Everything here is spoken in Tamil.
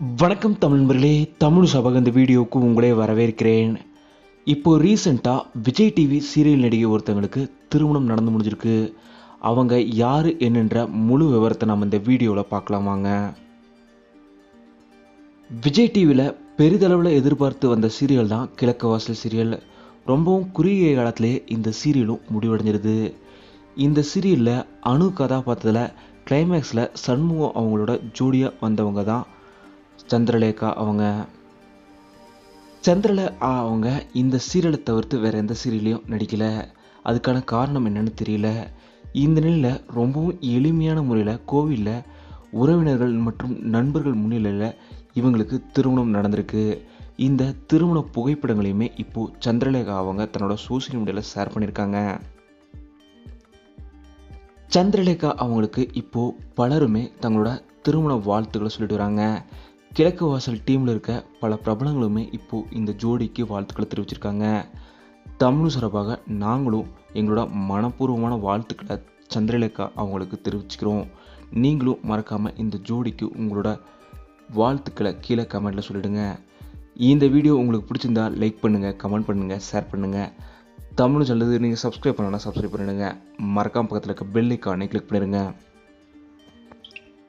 வணக்கம் தமிழ் நண்பர்களே தமிழ் சபக இந்த வீடியோவுக்கு உங்களே வரவேற்கிறேன். இப்போது ரீசெண்டாக விஜய் டிவி சீரியல் நடிகை ஒருத்தங்களுக்கு திருமணம் நடந்து முடிஞ்சிருக்கு. அவங்க யார் என்னன்ற முழு விவரத்தை நம்ம இந்த வீடியோவில் பார்க்கலாம் வாங்க. விஜய் டிவியில் பெரிதளவில் எதிர்பார்த்து வந்த சீரியல் தான் கிழக்கு வாசல் சீரியல் ரொம்பவும் குறுகிய காலத்திலே இந்த சீரியலும் முடிவடைஞ்சிருது. இந்த சீரியலில் அணு கதாபாத்திரத்தில் கிளைமேக்ஸில் சண்முகம் அவங்களோட ஜோடியாக வந்தவங்க தான் சந்திரலேகா அவங்க சந்திரலேகா அவங்க இந்த சீரியலை தவிர்த்து வேறு எந்த சீரியலையும் நடிக்கலை. அதுக்கான காரணம் என்னன்னு தெரியல. இந்த நிலையில் ரொம்பவும் எளிமையான முறையில் கோவிலில் உறவினர்கள் மற்றும் நண்பர்கள் முன்னிலையில் இவங்களுக்கு திருமணம் நடந்திருக்கு. இந்த திருமண புகைப்படங்களையுமே இப்போது சந்திரலேகா அவங்க தன்னோட சோசியல் மீடியாவில் ஷேர் பண்ணியிருக்காங்க. சந்திரலேகா அவங்களுக்கு இப்போது பலருமே தங்களோட திருமண வாழ்த்துக்களை சொல்லிட்டு வராங்க. கிழக்கு வாசல் டீமில் இருக்க பல பிரபலங்களுமே இப்போது இந்த ஜோடிக்கு வாழ்த்துக்களை தெரிவிச்சிருக்காங்க. தமிழ் சார்பாக நாங்களும் எங்களோட மனப்பூர்வமான வாழ்த்துக்களை சந்திரலேகா அவங்களுக்கு தெரிவிச்சுக்கிறோம். நீங்களும் மறக்காமல் இந்த ஜோடிக்கு உங்களோட வாழ்த்துக்களை கீழே கமெண்ட்டில் சொல்லிடுங்க. இந்த வீடியோ உங்களுக்கு பிடிச்சிருந்தா லைக் பண்ணுங்கள் கமெண்ட் பண்ணுங்கள் ஷேர் பண்ணுங்கள் தமிழ் சொல்லுது நீங்கள் சப்ஸ்கிரைப் பண்ணலாம் சப்ஸ்கிரைப் பண்ணிடுங்க. மறக்காமல் பக்கத்தில் இருக்க பெல் ஐக்கானை கிளிக் பண்ணிடுங்க.